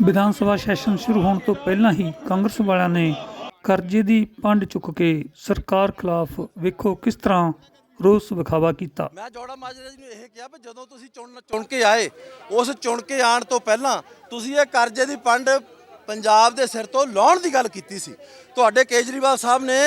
Vidhan Sabha session ਸ਼ੁਰੂ ਹੋਣ ਤੋਂ ਪਹਿਲਾਂ ਹੀ ਕਾਂਗਰਸ ਵਾਲਿਆਂ ਨੇ ਕਰਜ਼ੇ ਦੀ ਪੰਡ ਚੁੱਕ ਕੇ ਸਰਕਾਰ ਖਿਲਾਫ ਵੇਖੋ ਕਿਸ ਤਰ੍ਹਾਂ ਰੋਸ ਵਿਖਾਵਾ ਕੀਤਾ। ਮੈਂ ਜੋੜਾ ਮਾਜਰਾ ਜੀ ਨੂੰ ਇਹ ਕਿਹਾ ਵੀ ਜਦੋਂ ਤੁਸੀਂ ਚੁਣ ਚੁਣ ਕੇ ਆਏ, ਉਸ ਚੁਣ ਕੇ ਆਣ ਤੋਂ ਪਹਿਲਾਂ ਤੁਸੀਂ ਇਹ ਕਰਜ਼ੇ ਦੀ ਪੰਡ ਪੰਜਾਬ ਦੇ ਸਿਰ ਤੋਂ ਲਾਉਣ ਦੀ ਗੱਲ ਕੀਤੀ ਸੀ। ਤੁਹਾਡੇ ਕੇਜਰੀਵਾਲ ਸਾਹਿਬ ਨੇ,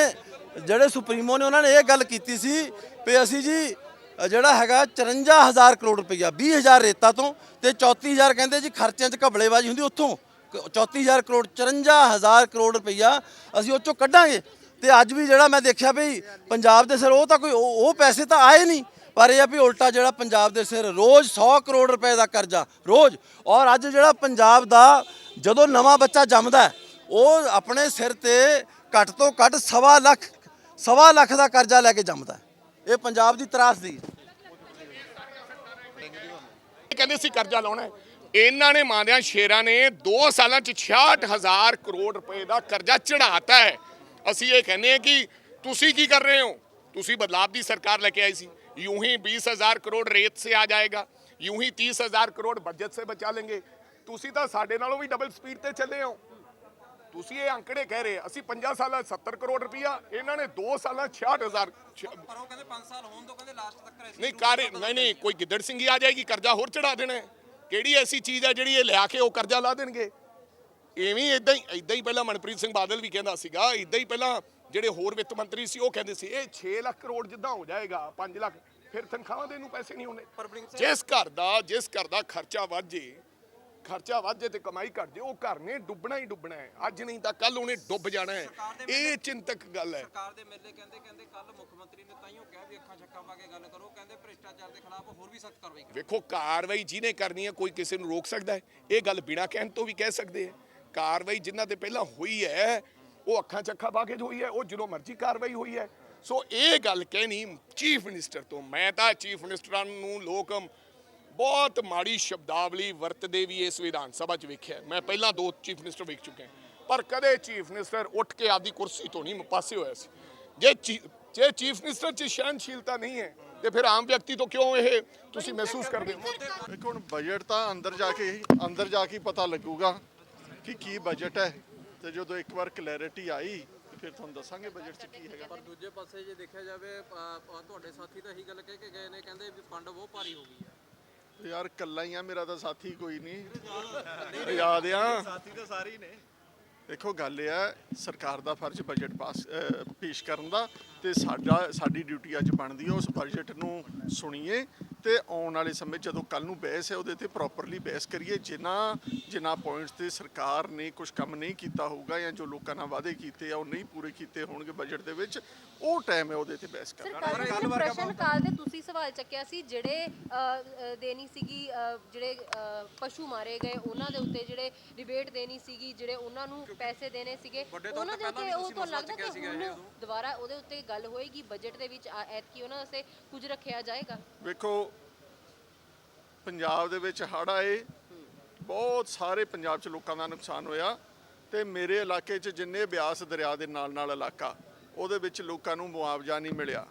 ਜਿਹੜੇ ਸੁਪਰੀਮੋ ਨੇ ਉਹਨਾਂ ਨੇ ਇਹ ਗੱਲ ਕੀਤੀ ਸੀ ਵੀ ਅਸੀਂ ਜੀ ਜਿਹੜਾ ਹੈਗਾ 54000 ਕਰੋੜ ਰੁਪਈਆ 20000 ਰੇਤਾ ਤੋਂ ਤੇ 34000 ਕਹਿੰਦੇ ਜੀ ਖਰਚਿਆਂ 'ਚ ਘਬਲੇਬਾਜ਼ੀ ਹੁੰਦੀ ਉੱਥੋਂ। ਕ- 34000 ਕਰੋੜ 54000 ਕਰੋੜ ਰੁਪਈਆ ਅਸੀਂ ਉਹ ਚੋਂ ਕੱਢਾਂਗੇ। ਤੇ ਅੱਜ ਵੀ ਜਿਹੜਾ ਮੈਂ ਦੇਖਿਆ ਵੀ ਪੰਜਾਬ ਦੇ ਸਿਰ ਉਹ ਤਾਂ ਕੋਈ ਉਹ ਪੈਸੇ ਤਾਂ ਆਏ ਨਹੀਂ। ਪਰ ਇਹ ਆ ਵੀ ਉਲਟਾ ਜਿਹੜਾ ਪੰਜਾਬ ਦੇ ਸਿਰ ਰੋਜ਼ 100 ਕਰੋੜ ਰੁਪਏ ਦਾ ਕਰਜ਼ਾ, ਰੋਜ਼। ਔਰ ਅੱਜ ਜਿਹੜਾ ਪੰਜਾਬ ਦਾ ਜਦੋਂ ਨਵਾਂ ਬੱਚਾ ਜੰਮਦਾ ਉਹ ਆਪਣੇ ਸਿਰ ਤੇ ਘੱਟ ਤੋਂ ਘੱਟ ਸਵਾ ਲੱਖ ਸਵਾ ਲੱਖ ਦਾ ਕਰਜ਼ਾ ਲੈ ਕੇ ਜੰਮਦਾ ਇਹ ਪੰਜਾਬ ਦੀ ਤਰਾਸਦੀ ਹੈ ਕਹਿੰਦੇ ਸੀ ਕਰਜ਼ਾ ਲਾਉਣਾ ਹੈ। ਇਹਨਾਂ ਨੇ ਮਾਂਦਿਆਂ ਸ਼ੇਰਾਂ ਨੇ 2 ਸਾਲਾਂ ਚ 66000 ਕਰੋੜ ਰੁਪਏ ਦਾ ਕਰਜ਼ਾ ਚੜਾਤਾ ਹੈ ਅਸੀਂ ਇਹ ਕਹਿੰਦੇ ਹਾਂ ਕਿ ਤੁਸੀਂ ਕੀ ਕਰ ਰਹੇ ਹੋ ਤੁਸੀਂ ਬਦਲਾਵ ਦੀ ਸਰਕਾਰ ਲੈ ਕੇ ਆਈ ਸੀ यूं ही 20000 ਕਰੋੜ ਰੇਤ ਸੇ ਆ ਜਾਏਗਾ यूं ही 30000 ਕਰੋੜ ਬਜਟ ਸੇ ਬਚਾ ਲੈਂਗੇ ਤੁਸੀਂ ਤਾਂ ਸਾਡੇ ਨਾਲੋਂ ਵੀ ਡਬਲ ਸਪੀਡ ਤੇ ਚੱਲੇ ਹੋ ਤੁਸੀਂ ਇਹ ਅੰਕੜੇ ਕਹਿ ਰਹੇ ਅਸੀਂ 50 ਸਾਲਾਂ 'ਚ 70 ਕਰੋੜ ਰੁਪਇਆ ਇਹਨਾਂ ਨੇ 2 ਸਾਲਾਂ 'ਚ 66000 ਪਰ ਉਹ ਕਹਿੰਦੇ 5 ਸਾਲ ਹੋਣ ਤੋਂ ਕਹਿੰਦੇ ਲਾਸਟ ਤੱਕ ਅਸੀਂ ਨਹੀਂ ਕਰ ਨਹੀਂ ਨਹੀਂ ਕੋਈ ਗਿੱਦੜ ਸਿੰਘੀ ਆ ਜਾਏਗੀ ਕਰਜ਼ਾ ਹੋਰ ਚੜਾ ਦੇਣਾ। ਕਿਹੜੀ ਐਸੀ ਚੀਜ਼ ਹੈ ਜਿਹੜੀ ਇਹ ਲਿਆ ਕੇ ਉਹ ਕਰਜ਼ਾ ਲਾ ਦੇਣਗੇ? ਐਵੇਂ ਇਦਾਂ ਹੀ ਇਦਾਂ ਹੀ ਪਹਿਲਾਂ ਮਨਪ੍ਰੀਤ ਸਿੰਘ ਬਾਦਲ ਵੀ ਕਹਿੰਦਾ ਸੀਗਾ ਇਦਾਂ ਹੀ ਪਹਿਲਾਂ ਜਿਹੜੇ ਹੋਰ ਵਿੱਤ ਮੰਤਰੀ ਸੀ ਉਹ ਕਹਿੰਦੇ ਸੀ ਇਹ 6 ਲੱਖ ਕਰੋੜ ਜਿੱਦਾਂ ਹੋ ਜਾਏਗਾ 5 ਲੱਖ ਫਿਰ ਤਨਖਾਹਾਂ ਦੇਣ ਨੂੰ ਪੈਸੇ ਨਹੀਂ ਹੋਣੇ ਜਿਸ ਘਰ ਦਾ ਜਿਸ ਘਰ ਦਾ ਖਰਚਾ ਵੱਧ ਜੇ ਖਰਚਾ ਵੱਧ ਜੇ ਤੇ ਕਮਾਈ ਘਟ ਜੇ ਉਹ ਘਰ ਨੇ ਡੁੱਬਣਾ ਹੀ ਡੁੱਬਣਾ ਹੈ। ਅੱਜ ਨਹੀਂ ਤਾਂ ਕੱਲ ਉਹਨੇ ਡੁੱਬ ਜਾਣਾ ਹੈ। ਇਹ ਚਿੰਤਕ ਗੱਲ ਹੈ। ਸਰਕਾਰ ਦੇ ਮੇਲੇ ਕਹਿੰਦੇ ਕਹਿੰਦੇ ਕੱਲ ਮੁੱਖ ਮੰਤਰੀ ਨੇ ਤਾਈਓ ਕਿਹਾ ਵੀ ਅੱਖਾਂ ਛੱਕਾਂ ਪਾ ਕੇ ਗੱਲ ਕਰੋ ਕਹਿੰਦੇ ਭ੍ਰਿਸ਼ਟਾਚਾਰ ਦੇ ਖਿਲਾਫ ਹੋਰ ਵੀ ਸਖਤ ਕਾਰਵਾਈ ਕਰੋ। ਵੇਖੋ ਕਾਰਵਾਈ ਜਿਹਨੇ ਕਰਨੀ ਹੈ ਕੋਈ ਕਿਸੇ ਨੂੰ ਰੋਕ ਸਕਦਾ ਹੈ। ਇਹ ਗੱਲ ਬਿਨਾਂ ਕਹਿਣ ਤੋਂ ਵੀ ਕਹਿ ਸਕਦੇ ਹੈ। ਕਾਰਵਾਈ ਜਿਨ੍ਹਾਂ ਤੇ ਪਹਿਲਾਂ ਹੋਈ ਹੈ ਉਹ ਅੱਖਾਂ ਚੱਖਾਂ ਪਾ ਕੇ ਹੋਈ ਹੈ ਉਹ ਜਦੋਂ ਮਰਜ਼ੀ ਕਾਰਵਾਈ ਹੋਈ ਹੈ। ਸੋ ਇਹ ਗੱਲ ਕਹਿਣੀ ਚੀਫ ਮਿਨਿਸਟਰ ਤੋਂ। ਮੈਂ ਤਾਂ ਚੀਫ ਮਿਨਿਸਟਰਾਂ ਨੂੰ ਲੋਕ ਬਹੁਤ ਮਾੜੀ ਸ਼ਬਦਾਵਲੀ ਵਰਤਦੇ ਵੀ ਇਸ ਵਿਧਾਨ ਸਭਾ 'ਚ ਵੇਖਿਆ। ਮੈਂ ਪਹਿਲਾਂ ਦੋ ਚੀਫ ਮਿਨਿਸਟਰ ਵੇਖ ਚੁੱਕੇ ਹਾਂ। ਪਰ ਕਦੇ ਚੀਫ ਮਿਨਿਸਟਰ ਉੱਠ ਕੇ ਆਪਦੀ ਕੁਰਸੀ ਤੋਂ ਨਹੀਂ ਪਾਸੇ ਹੋਇਆ ਸੀ। ਜੇ ਜੇ ਚੀਫ ਮਿਨਿਸਟਰ 'ਚ ਸਹਿਣਸ਼ੀਲਤਾ ਨਹੀਂ ਹੈ ਤੇ ਫਿਰ ਆਮ ਵਿਅਕਤੀ ਤੋਂ ਕਿਉਂ ਇਹ ਤੁਸੀਂ ਮਹਿਸੂਸ ਕਰਦੇ ਹੋ? ਦੇਖੋ ਹੁਣ ਬਜਟ ਤਾਂ ਅੰਦਰ ਜਾ ਕੇ ਹੀ ਅੰਦਰ ਜਾ ਕੇ ਪਤਾ ਲੱਗੂਗਾ ਕਿ ਕੀ ਬਜਟ ਹੈ। ਤੇ ਜਦੋਂ ਇੱਕ ਵਾਰ ਕਲੈਰਿਟੀ ਆਈ ਫਿਰ ਤੁਹਾਨੂੰ ਦੱਸਾਂਗੇ ਬਜਟ 'ਚ ਕੀ ਹੈਗਾ। ਪਰ ਦੂਜੇ ਪਾਸੇ ਜੇ ਦੇਖਿਆ ਜਾਵੇ ਤੁਹਾਡੇ ਸਾਥੀ ਤਾਂ ਇਹੀ ਗੱਲ ਕਹਿ ਕੇ ਗਏ ਨੇ ਕਹਿੰਦੇ ਵੀ ਫੰਡ ਬਹੁਤ ਭਾਰੀ ਹੋ ਗਈ ਹੈ ਯਾਰ ਕੱਲਾ ਹੀ ਆ ਮੇਰਾ ਤਾਂ ਸਾਥੀ ਕੋਈ ਨਹੀਂ। ਯਾਦ ਆ? ਸਾਥੀ ਤਾਂ ਸਾਰੇ ਹੀ ਨੇ। ਦੇਖੋ ਗੱਲ ਇਹ ਹੈ ਸਰਕਾਰ ਦਾ ਫਰਜ਼ ਬਜਟ ਪਾਸ ਪੇਸ਼ ਕਰਨ ਦਾ ਤੇ ਸਾਡਾ ਸਾਡੀ ਡਿਊਟੀ ਅੱਜ ਬਣਦੀ ਹੈ ਉਸ ਬਜਟ ਨੂੰ ਸੁਣੀਏ। ਤੇ ਆਉਣ ਵਾਲੇ ਸਮੇਂ ਜਦੋਂ ਕੱਲ ਨੂੰ ਬਹਿਸ ਹੈ ਉਹਦੇ ਤੇ ਪ੍ਰੋਪਰਲੀ ਬਹਿਸ ਕਰੀਏ। ਜਿਨ੍ਹਾਂ ਜਿਨ੍ਹਾਂ ਪੁਆਇੰਟਸ ਤੇ ਸਰਕਾਰ ਨੇ ਕੁਝ ਕੰਮ ਨਹੀਂ ਕੀਤਾ ਹੋਊਗਾ ਜਾਂ ਜੋ ਲੋਕਾਂ ਨਾਲ ਵਾਅਦੇ ਕੀਤੇ ਆ ਉਹ ਨਹੀਂ ਪੂਰੇ ਕੀਤੇ ਹੋਣਗੇ ਬਜਟ ਦੇ ਵਿੱਚ ਉਹ ਟਾਈਮ ਹੈ ਉਹਦੇ ਤੇ ਬਹਿਸ ਕਰਨ ਦਾ। ਪ੍ਰਸ਼ਨ ਕਾਲ ਦੇ ਤੁਸੀਂ ਸਵਾਲ ਚੱਕਿਆ ਸੀ ਜਿਹੜੇ ਦੇਣੀ ਸੀਗੀ ਜਿਹੜੇ ਪਸ਼ੂ ਮਾਰੇ ਗਏ ਉਹਨਾਂ ਦੇ ਉੱਤੇ ਜਿਹੜੇ ਰਿਬੇਟ ਦੇਣੀ ਸੀਗੀ ਜਿਹੜੇ ਉਹਨਾਂ ਨੂੰ ਪੈਸੇ ਦੇਣੇ ਸੀਗੇ ਉਹਨਾਂ ਤੇ ਦੇ ਪਹਿਲਾਂ ਉੱਤੇ ਉਹ ਤੋਂ ਲੱਗਦਾ ਕਿ ਹੁਣ। ਦੁਬਾਰਾ ਉਹਦੇ ਉੱਤੇ ਗੱਲ ਹੋਏਗੀ ਬਜਟ ਦੇ ਵਿੱਚ ਐਤਕੀ ਉਹਨਾਂ ਵਾਸਤੇ ਕੁਝ ਰੱਖਿਆ ਜਾਏਗਾ? ਵੇਖੋ ਪੰਜਾਬ ਦੇ ਵਿੱਚ ਹੜ੍ਹ ਆਏ, ਬਹੁਤ ਸਾਰੇ ਪੰਜਾਬ 'ਚ ਲੋਕਾਂ ਦਾ ਨੁਕਸਾਨ ਹੋਇਆ ਤੇ ਮੇਰੇ ਇਲਾਕੇ 'ਚ ਜਿੰਨੇ ਬਿਆਸ ਦਰਿਆ ਦੇ ਨਾਲ ਨਾਲ ਇਲਾਕਾ, ਉਹਦੇ ਵਿੱਚ ਲੋਕਾਂ ਨੂੰ ਮੁਆਵਜ਼ਾ ਨਹੀਂ ਮਿਲਿਆ।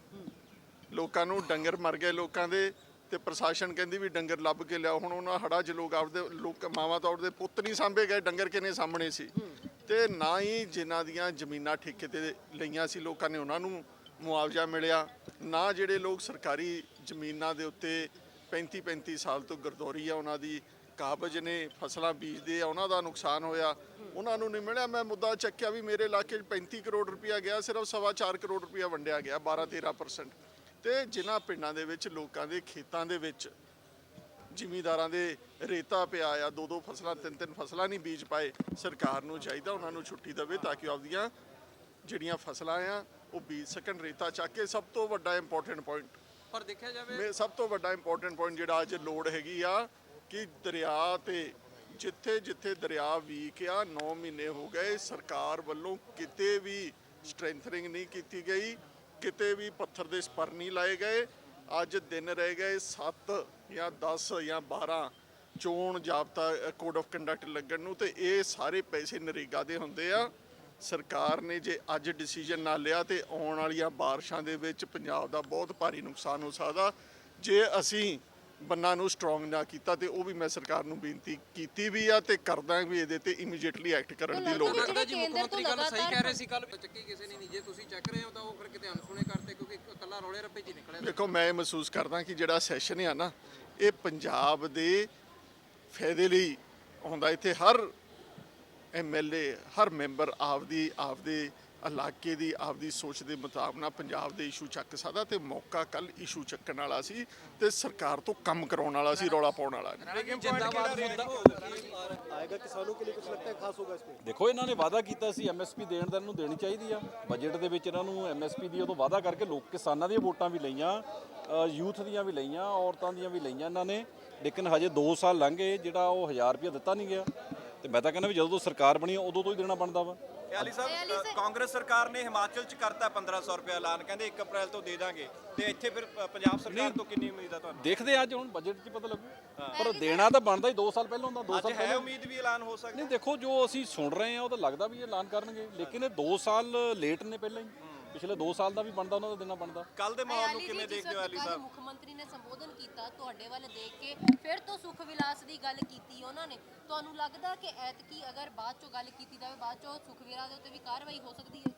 ਲੋਕਾਂ ਨੂੰ ਡੰਗਰ ਮਰ ਗਏ ਲੋਕਾਂ ਦੇ ਤੇ ਪ੍ਰਸ਼ਾਸਨ ਕਹਿੰਦੀ ਵੀ ਡੰਗਰ ਲੱਭ ਕੇ ਲਿਆਓ। ਹੁਣ ਉਹਨਾਂ ਹੜਾ 'ਚ ਲੋਕ ਆਪਦੇ, ਲੋਕ ਮਾਵਾਂ ਤੌਰ ਦੇ ਪੁੱਤ ਨਹੀਂ ਸਾਂਭੇ ਗਏ, ਡੰਗਰ ਕਿਨੇ ਸਾਹਮਣੇ ਸੀ। ਤੇ ਨਾ ਹੀ ਜਿਨ੍ਹਾਂ ਦੀਆਂ ਜ਼ਮੀਨਾਂ ਠੇਕੇ ਤੇ ਲਈਆਂ ਸੀ, ਲੋਕਾਂ ਨੇ ਉਹਨਾਂ ਨੂੰ ਮੁਆਵਜ਼ਾ ਮਿਲਿਆ। ਨਾ ਜਿਹੜੇ ਲੋਕ ਸਰਕਾਰੀ ਜ਼ਮੀਨਾਂ ਦੇ ਉੱਤੇ 35 35 ਸਾਲ ਤੋਂ ਗਰਦੌਰੀ ਆ ਉਹਨਾਂ ਦੀ, ਕਾਬਜ ਨੇ ਫਸਲਾਂ ਬੀਜਦੇ ਆ, ਉਹਨਾਂ ਦਾ ਨੁਕਸਾਨ ਹੋਇਆ। ਉਹਨਾਂ ਨੂੰ ਨਹੀਂ ਮਿਲਿਆ, ਮੈਂ ਮੁੱਦਾ ਚੱਕਿਆ ਵੀ ਮੇਰੇ ਇਲਾਕੇ 'ਚ 35 ਕਰੋੜ ਰੁਪਇਆ ਗਿਆ, ਸਿਰਫ ਸਵਾ ਚਾਰ ਕਰੋੜ ਰੁਪਇਆ ਵੰਡਿਆ ਗਿਆ 12 13% ਤੇ ਜਿਨ੍ਹਾਂ ਪਿੰਡਾਂ ਦੇ ਵਿੱਚ, ਲੋਕਾਂ ਦੇ ਖੇਤਾਂ ਦੇ ਵਿੱਚ ਜ਼ਿਮੀਂਦਾਰਾਂ ਦੇ ਰੇਤਾ ਪਿਆ ਆ ਦੋ ਦੋ ਫਸਲਾਂ ਤਿੰਨ ਤਿੰਨ ਫਸਲਾਂ ਨਹੀਂ ਬੀਜ ਪਾਏ, ਸਰਕਾਰ ਨੂੰ ਚਾਹੀਦਾ ਉਹਨਾਂ ਨੂੰ ਛੁੱਟੀ ਦੇਵੇ ਤਾਂ ਕਿ ਆਪਦੀਆਂ ਜਿਹੜੀਆਂ ਫਸਲਾਂ ਆ, ਉਹ ਬੀਜ ਸਕਣ, ਰੇਤਾ ਚੱਕ ਕੇ ਸਭ ਤੋਂ ਵੱਡਾ ਇੰਪੋਰਟੈਂਟ ਪੁਆਇੰਟ ਪਰ ਦੇਖਿਆ ਜਾਵੇ ਮੇ ਸਭ ਤੋਂ ਵੱਡਾ ਇੰਪੋਰਟੈਂਟ ਪੁਆਇੰਟ ਜਿਹੜਾ ਅੱਜ ਲੋੜ ਹੈਗੀ ਆ ਕਿ ਦਰਿਆ ਤੇ ਜਿੱਥੇ ਜਿੱਥੇ ਦਰਿਆ ਵੀਕ ਆ 9 ਮਹੀਨੇ ਹੋ ਗਏ, ਸਰਕਾਰ ਵੱਲੋਂ ਕਿਤੇ ਵੀ ਸਟਰੈਂਥਨਿੰਗ ਨਹੀਂ ਕੀਤੀ ਗਈ, ਕਿਤੇ ਵੀ ਪੱਥਰ ਦੇ ਸਪਰ ਨਹੀਂ ਲਾਏ ਗਏ। ਅੱਜ ਦਿਨ ਰਹਿ ਗਏ 7 ਜਾਂ 10 ਜਾਂ 12 ਚੋਣ ਜਾਬਤਾ ਕੋਡ ਆਫ ਕੰਡਕਟ ਲੱਗਣ ਨੂੰ ਤੇ ਇਹ ਸਾਰੇ ਪੈਸੇ ਨਰੇਗਾ ਦੇ ਹੁੰਦੇ ਆ। ਸਰਕਾਰ ਨੇ ਜੇ ਅੱਜ ਡਿਸੀਜਨ ਨਾ ਲਿਆ ਤੇ ਆਉਣ ਵਾਲੀਆਂ ਬਾਰਿਸ਼ਾਂ ਦੇ ਵਿੱਚ ਪੰਜਾਬ ਦਾ ਬਹੁਤ ਭਾਰੀ ਨੁਕਸਾਨ ਹੋ ਸਕਦਾ। ਜੇ ਅਸੀਂ ਬੰਨਾਂ ਨੂੰ ਸਟਰੋਂਗ ਨਾ ਕੀਤਾ ਤੇ ਉਹ ਵੀ ਮੈਂ ਸਰਕਾਰ ਨੂੰ ਬੇਨਤੀ ਕੀਤੀ ਵੀ ਆ ਤੇ ਕਰਦਾ ਵੀ ਇਹਦੇ ਤੇ ਇਮੀਡੀਏਟਲੀ ਐਕਟ ਕਰਨ ਦੀ ਲੋੜ ਹੈ ਜੀ ਮੁੱਖ ਮੰਤਰੀ ਗੱਲ ਸਹੀ ਕਹਿ ਰਹੇ ਸੀ ਕੱਲ ਚੱਕੀ ਕਿਸੇ ਨੇ ਨਹੀਂ ਜੇ ਤੁਸੀਂ ਚੱਕ ਰਹੇ ਹੋ ਤਾਂ ਉਹ ਫਿਰ ਕਿਤੇ ਅਣਸੁਣੇ ਕਰਤੇ ਕਿਉਂਕਿ ਇਕੱਲਾ ਰੌਲੇ ਰੱਪੇ ਹੀ ਨਿਕਲਿਆ। ਦੇਖੋ ਮੈਂ ਇਹ ਮਹਿਸੂਸ ਕਰਦਾ ਕਿ ਜਿਹੜਾ ਸੈਸ਼ਨ ਆ ਨਾ ਇਹ ਪੰਜਾਬ ਦੇ ਫਾਇਦੇ ਲਈ ਹੁੰਦਾ ਇੱਥੇ ਹਰ ਐਮਐਲਏ ਹਰ ਮੈਂਬਰ ਆਪਦੀ ਆਪਦੇ ਇਲਾਕੇ ਦੀ ਆਪਦੀ ਸੋਚ ਦੇ ਮੁਤਾਬਕ ਨਾਲ ਪੰਜਾਬ ਦੇ ਇਸ਼ੂ ਚੱਕ ਸਕਦਾ ਤੇ ਮੌਕਾ ਕੱਲ ਇਸ਼ੂ ਚੱਕਣ ਵਾਲਾ ਸੀ ਤੇ ਸਰਕਾਰ ਤੋਂ ਕੰਮ ਕਰਾਉਣ ਵਾਲਾ ਸੀ ਰੌਲਾ ਪਾਉਣ ਵਾਲਾ ਨਹੀਂ ਜਿੰਦਾਬਾਦ ਮੁੱਦਾ ਦੇਖੋ ਇਹਨਾਂ ਨੇ ਵਾਅਦਾ ਕੀਤਾ ਸੀ ਐਮਐਸਪੀ ਦੇਣ ਦਾ ਇਹਨੂੰ ਦੇਣੀ ਚਾਹੀਦੀ ਆ। ਬਜਟ ਦੇ ਵਿੱਚ ਇਹਨਾਂ ਨੂੰ ਐਮਐਸਪੀ ਦੀ ਉਦੋਂ ਵਾਅਦਾ ਕਰਕੇ ਲੋਕ ਕਿਸਾਨਾਂ ਦੀਆਂ ਵੋਟਾਂ ਵੀ ਲਈਆਂ ਯੂਥ ਦੀਆਂ ਵੀ ਲਈਆਂ ਔਰਤਾਂ ਦੀਆਂ ਵੀ ਲਈਆਂ ਇਹਨਾਂ ਨੇ। ਲੇਕਿਨ ਹਜੇ 2 ਸਾਲ ਲੰਘ ਗਏ ਜਿਹੜਾ ਉਹ 1000 ਰੁਪਏ ਦਿੱਤਾ ਨਹੀਂ ਗਿਆ। ਤੇ ਮੈਂ ਤਾਂ ਕਹਿੰਦਾ ਵੀ ਜਦੋਂ ਤੋਂ ਸਰਕਾਰ ਬਣੀ ਆ, ਉਦੋਂ ਤੋਂ ਹੀ ਦੇਣਾ ਬਣਦਾ ਵਾ। ਖਿਆਲੀ ਸਾਹਿਬ ਅ, ਕਾਂਗਰਸ ਸਰਕਾਰ ਨੇ ਹਿਮਾਚਲ ਚ ਕਰਤਾ 1500 ਰੁਪਏ ਐਲਾਨ ਕਹਿੰਦੇ 1 ਅਪ੍ਰੈਲ ਤੋਂ ਦੇ ਦਾਂਗੇ। ਤੇ ਇੱਥੇ ਫਿਰ ਅ, ਪੰਜਾਬ ਸਰਕਾਰ ਤੋਂ ਕਿੰਨੀ ਉਮੀਦ ਆ ਤੁਹਾਨੂੰ? ਦੇਖਦੇ ਆ ਅੱਜ ਹੁਣ ਬਜਟ 'ਚ ਪਤਾ ਲੱਗੂ। ਪਰ ਦੇਣਾ ਤਾਂ ਬਣਦਾ ਹੀ 2 ਸਾਲ ਪਹਿਲਾਂ ਹੁੰਦਾ 2 ਅੱਜ ਸਾਲ ਹੈ ਪਹਿਲਾਂ। ਉਮੀਦ ਵੀ ਐਲਾਨ ਹੋ ਸਕਦਾ। ਨਹੀਂ ਦੇਖੋ ਜੋ ਅਸੀਂ ਸੁਣ ਰਹੇ ਆ ਉਹ ਤਾਂ ਲੱਗਦਾ ਵੀ ਇਹ ਐਲਾਨ ਕਰਨਗੇ। ਲੇਕਿਨ ਇਹ 2 ਸਾਲ ਲੇਟ ਨੇ ਪਹਿਲਾਂ ਹੀ। ਪਿਛਲੇ 2 ਸਾਲ ਦਾ ਵੀ ਬਣਦਾ ਉਹਨਾਂ ਦਾ ਦੇਣਾ ਬਣਦਾ। ਕੱਲ ਦੇ ਮਾਹੌਲ ਨੂੰ ਕਿਵੇਂ ਦੇਖਦੇ ਹੋ ਕੱਲ੍ਹ ਸਾਹਿਬ? ਮੁੱਖ ਮੰਤਰੀ ਨੇ ਸੰਬੋਧਨ ਕੀਤਾ ਤੁਹਾਡੇ ਵੱਲ ਦੇਖ ਕੇ ਫਿਰ ਤੋਂ ਸੁਖ ਵਿਲਾਸ ਦੀ ਗੱਲ ਕੀਤੀ ਉਹਨਾਂ ਨੇ। ਤੁਹਾਨੂੰ ਲੱਗਦਾ ਕਿ ਐਤਕੀ ਅਗਰ ਬਾਅਦ ਚੋਂ ਗੱਲ ਕੀਤੀ ਜਾਵੇ ਬਾਅਦ ਚੋਂ ਸੁਖ ਵਿਲਾਸ ਦੇ ਉੱਤੇ ਵੀ ਕਾਰਵਾਈ ਹੋ ਸਕਦੀ ਹੈ?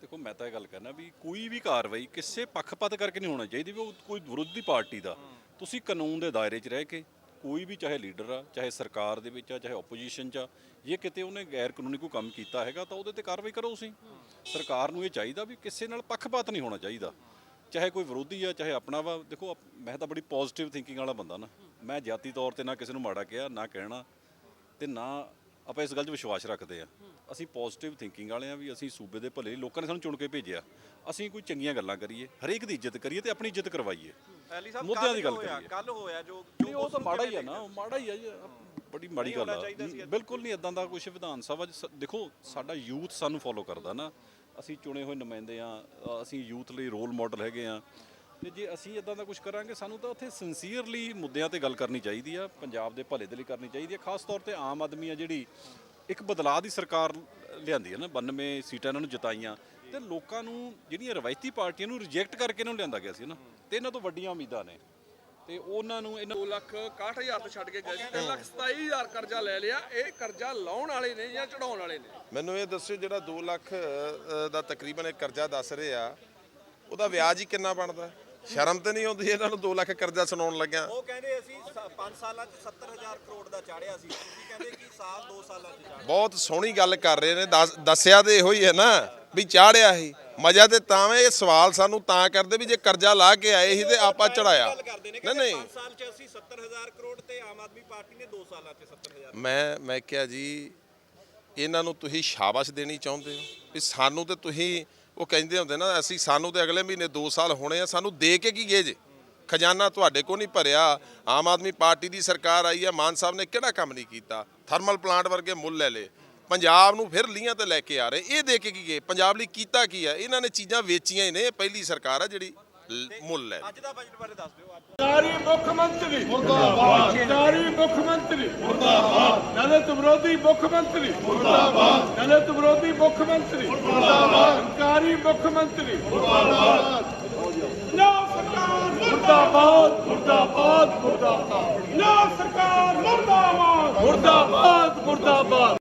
ਦੇਖੋ ਮੈਂ ਤਾਂ ਇਹ ਗੱਲ ਕਰਨਾ ਵੀ ਕੋਈ ਵੀ ਕਾਰਵਾਈ ਕਿਸੇ ਪੱਖਪਾਤ ਕਰਕੇ ਨਹੀਂ ਹੋਣਾ ਚਾਹੀਦੀ ਵੀ ਉਹ ਕੋਈ ਵਿਰੋਧੀ ਪਾਰਟੀ ਦਾ। ਤੁਸੀਂ ਕਾਨੂੰਨ ਦੇ ਦਾਇਰੇ 'ਚ ਰਹਿ ਕੇ ਕੋਈ ਵੀ ਚਾਹੇ ਲੀਡਰ ਆ, ਚਾਹੇ ਸਰਕਾਰ ਦੇ ਵਿੱਚ ਆ, ਚਾਹੇ ਆਪੋਜੀਸ਼ਨ 'ਚ ਆ, ਜੇ ਕਿਤੇ ਉਹਨੇ ਗੈਰ ਕਾਨੂੰਨੀ ਕੋਈ ਕੰਮ ਕੀਤਾ ਹੈਗਾ, ਤਾਂ ਉਹਦੇ ਤੇ ਕਾਰਵਾਈ ਕਰੋ ਤੁਸੀਂ। ਸਰਕਾਰ ਨੂੰ ਇਹ ਚਾਹੀਦਾ ਵੀ ਕਿਸੇ ਨਾਲ ਪੱਖਪਾਤ ਨਹੀਂ ਹੋਣਾ ਚਾਹੀਦਾ। ਚਾਹੇ ਕੋਈ ਵਿਰੋਧੀ ਆ, ਚਾਹੇ ਆਪਣਾ ਵਾ, ਦੇਖੋ ਮੈਂ ਤਾਂ ਬੜੀ ਪੋਜ਼ਿਟਿਵ ਥਿੰਕਿੰਗ ਵਾਲਾ ਬੰਦਾ ਨਾ। ਮੈਂ ਜਾਤੀ ਤੌਰ ਤੇ ਨਾ ਕਿਸੇ ਨੂੰ ਮਾੜਾ ਕਿਹਾ, ਨਾ ਕਹਿਣਾ ਤੇ ਨਾ ਆਪਾਂ ਇਸ ਗੱਲ 'ਚ ਵਿਸ਼ਵਾਸ ਰੱਖਦੇ ਆ। ਅਸੀਂ ਪੋਜ਼ਿਟਿਵ ਥਿੰਕਿੰਗ ਵਾਲੇ ਆ ਵੀ ਅਸੀਂ ਸੂਬੇ ਦੇ ਭਲੇ ਲਈ ਲੋਕਾਂ ਨੇ ਸਾਨੂੰ ਚੁਣ ਕੇ ਭੇਜਿਆ। ਅਸੀਂ ਕੋਈ ਚੰਗੀਆਂ ਗੱਲਾਂ ਕਰੀਏ ਹਰੇਕ ਦੀ ਇੱਜ਼ਤ ਕਰੀਏ ਤੇ ਆਪਣੀ ਇੱਜ਼ਤ ਕਰਵਾਈਏ। ਸਾਹਿਬ ਮੁੱਦਿਆਂ ਦੀ ਗੱਲ ਹੋਇਆ ਕਰੀਏ। ਕੱਲ ਹੋਇਆ ਜੋ ਨਹੀਂ ਉਹ ਤਾਂ ਮਾੜਾ ਹੀ ਆ ਨਾ ਮਾੜਾ ਹੀ ਆ ਜੀ ਬੜੀ ਮਾੜੀ ਗੱਲ ਆ। ਬਿਲਕੁਲ ਨਹੀਂ ਇਦਾਂ ਦਾ ਕੁਝ ਵਿਧਾਨ ਸਭਾ ਦੇਖੋ ਸਾਡਾ ਯੂਥ ਸਾਨੂੰ ਫੋਲੋ ਕਰਦਾ ਨਾ। ਅਸੀਂ ਚੁਣੇ ਹੋਏ ਨੁਮਾਇੰਦੇ ਆ ਅਸੀਂ ਯੂਥ ਲਈ ਰੋਲ ਮਾਡਲ ਹੈਗੇ ਆ। ਤੇ ਜੇ ਅਸੀਂ ਇਦਾਂ ਦਾ ਕੁਝ ਕਰਾਂਗੇ ਸਾਨੂੰ ਤਾਂ ਉੱਥੇ ਸਿੰਸੀਅਰਲੀ ਮੁੱਦਿਆਂ ਤੇ ਗੱਲ ਕਰਨੀ ਚਾਹੀਦੀ ਆ ਪੰਜਾਬ ਦੇ ਭਲੇ ਦੇ ਲਈ ਕਰਨੀ ਚਾਹੀਦੀ ਆ ਖਾਸ ਤੌਰ ਤੇ ਆਮ ਆਦਮੀ ਆ ਜਿਹੜੀ ਇੱਕ ਬਦਲਾਅ ਦੀ ਸਰਕਾਰ ਲਿਆਂਦੀ ਹੈ ਨਾ 92 ਸੀਟਾਂ ਇਹਨਾਂ ਨੂੰ ਜਿਤਾਈਆਂ ਤੇ ਲੋਕਾਂ ਨੂੰ ਜਿਹੜੀਆਂ ਰਵਾਇਤੀ ਪਾਰਟੀਆਂ ਨੂੰ ਰਿਜੈਕਟ ਕਰਕੇ ਇਹਨਾਂ ਨੂੰ ਲਿਆਂਦਾ ਗਿਆ ਸੀ ਨਾ ਤੇ ਇਹਨਾਂ ਤੋਂ ਵੱਡੀਆਂ ਉਮੀਦਾਂ ਨੇ। ਤੇ ਉਹਨਾਂ ਨੂੰ ਇਹਨਾਂ 2 ਲੱਖ 61000 ਤੋਂ ਛੱਡ ਕੇ ਗਏ ਸੀ 3 ਲੱਖ 27000 ਕਰਜ਼ਾ ਲੈ ਲਿਆ ਇਹ ਕਰਜ਼ਾ ਲਾਉਣ ਵਾਲੇ ਨੇ ਜਾਂ ਚੜਾਉਣ ਵਾਲੇ ਨੇ? ਮੈਨੂੰ ਇਹ ਦੱਸਿਓ ਜਿਹੜਾ 2 ਲੱਖ ਦਾ ਤਕਰੀਬਨ ਇਹ ਕਰਜ਼ਾ ਦੱਸ ਰਹੇ ਆ ਉਹਦਾ ਵਿਆਜ ਹੀ ਕਿੰਨਾ ਬਣਦਾ? ਸ਼ਰਮ ਤੇ ਨਹੀਂ ਆਉਂਦੀ ਇਹਨਾਂ ਨੂੰ 2 ਲੱਖ ਕਰਜ਼ਾ ਸੁਣਾਉਣ ਲੱਗਿਆ। ਉਹ ਕਹਿੰਦੇ ਅਸੀਂ 5 ਸਾਲਾਂ ਚ 70000 ਕਰੋੜ ਦਾ ਚਾੜਿਆ ਸੀ। ਤੁਸੀਂ ਕਹਿੰਦੇ ਕਿ ਸਾਲ 2 ਸਾਲਾਂ ਚ ਚਾੜਿਆ। ਬਹੁਤ ਸੋਹਣੀ ਗੱਲ ਕਰ ਰਹੇ ਨੇ ਦੱਸ- ਦੱਸਿਆ ਤੇ ਇਹੋ ਹੀ ਹੈ ਨਾ ਵੀ ਚਾੜਿਆ ਸੀ। ਮਜ਼ਾ ਤੇ ਤਾਂ ਵੇ ਇਹ ਸਵਾਲ ਸਾਨੂੰ ਤਾਂ ਕਰਦੇ ਵੀ ਜੇ ਕਰਜ਼ਾ ਲਾ ਕੇ ਆਏ ਸੀ ਤੇ ਆਪਾਂ ਚੜਾਇਆ। ਨਹੀਂ ਨਹੀਂ। 5 ਸਾਲ ਚ ਅਸੀਂ 70000 ਕਰੋੜ ਤੇ ਆਮ ਆਦਮੀ ਪਾਰਟੀ ਨੇ 2 ਸਾਲਾਂ ਚ 70000 ਮੈਂ ਮੈਂ ਕਿਹਾ ਜੀ ਇਹਨਾਂ ਨੂੰ ਤੁਸੀਂ ਸ਼ਾਬਾਸ਼ ਦੇਣੀ ਚਾਹੁੰਦੇ ਹੋ? ਵੀ ਸਾਨੂੰ ਤੇ ਤੁਸੀਂ ਉਹ ਕਹਿੰਦੇ ਹੁੰਦੇ ਨਾ, ਅਸੀਂ ਸਾਨੂੰ ਤੇ ਅਗਲੇ ਮਹੀਨੇ 2 ਸਾਲ ਹੋਣੇ ਆ, ਸਾਨੂੰ ਦੇ ਕੇ ਕੀ ਗਏ ਜੇ? ਖਜ਼ਾਨਾ ਤੁਹਾਡੇ ਕੋ ਨਹੀਂ ਭਰਿਆ, ਆਮ ਆਦਮੀ ਪਾਰਟੀ ਦੀ ਸਰਕਾਰ ਆਈ ਆ, ਮਾਨ ਸਾਹਿਬ ਨੇ ਕਿਹੜਾ ਕੰਮ ਨਹੀਂ ਕੀਤਾ? ਥਰਮਲ ਪਲਾਂਟ ਵਰਗੇ ਮੁੱਲ ਲੈ ਲੇ ਪੰਜਾਬ ਨੂੰ ਫਿਰ ਲੀਆਂ ਤੇ ਲੈ ਕੇ ਆ ਰਹੇ, ਇਹ ਦੇ ਕੇ ਕੀ ਗਏ? ਪੰਜਾਬ ਲਈ ਕੀਤਾ ਕੀ ਹੈ ਇਹਨਾਂ ਨੇ ਚੀਜ਼ਾਂ ਵੇਚੀਆਂ ਹੀ ਨੇ, ਇਹ ਪਹਿਲੀ ਸਰਕਾਰ ਆ ਜਿਹੜੀ। ਮੁੱਲ ਲੈ ਅੱਜ ਦਾ ਬਜਟ ਬਾਰੇ ਦੱਸ ਦਿਓ ਅੱਜ ਸਰਕਾਰੀ ਮੁੱਖ ਮੰਤਰੀ ਮੁਰਦਾਬਾਦ। ਸਰਕਾਰੀ ਮੁੱਖ ਮੰਤਰੀ। ਮੁਰਦਾਬਾਦ। ਦਲਿਤ ਵਿਰੋਧੀ ਮੁੱਖ ਮੰਤਰੀ। ਮੁਰਦਾਬਾਦ। ਦਲਿਤ ਵਿਰੋਧੀ ਮੁੱਖ ਮੰਤਰੀ। ਮੁਰਦਾਬਾਦ। ਸਰਕਾਰੀ ਮੁੱਖ ਮੰਤਰੀ। ਮੁਰਦਾਬਾਦ। ਨਾ ਸਰਕਾਰ ਮੁਰਦਾਬਾਦ। ਮੁਰਦਾਬਾਦ। ਮੁਰਦਾਬਾਦ। ਨਾ ਸਰਕਾਰ ਮੁਰਦਾਬਾਦ। ਮੁਰਦਾਬਾਦ। ਮੁਰਦਾਬਾਦ।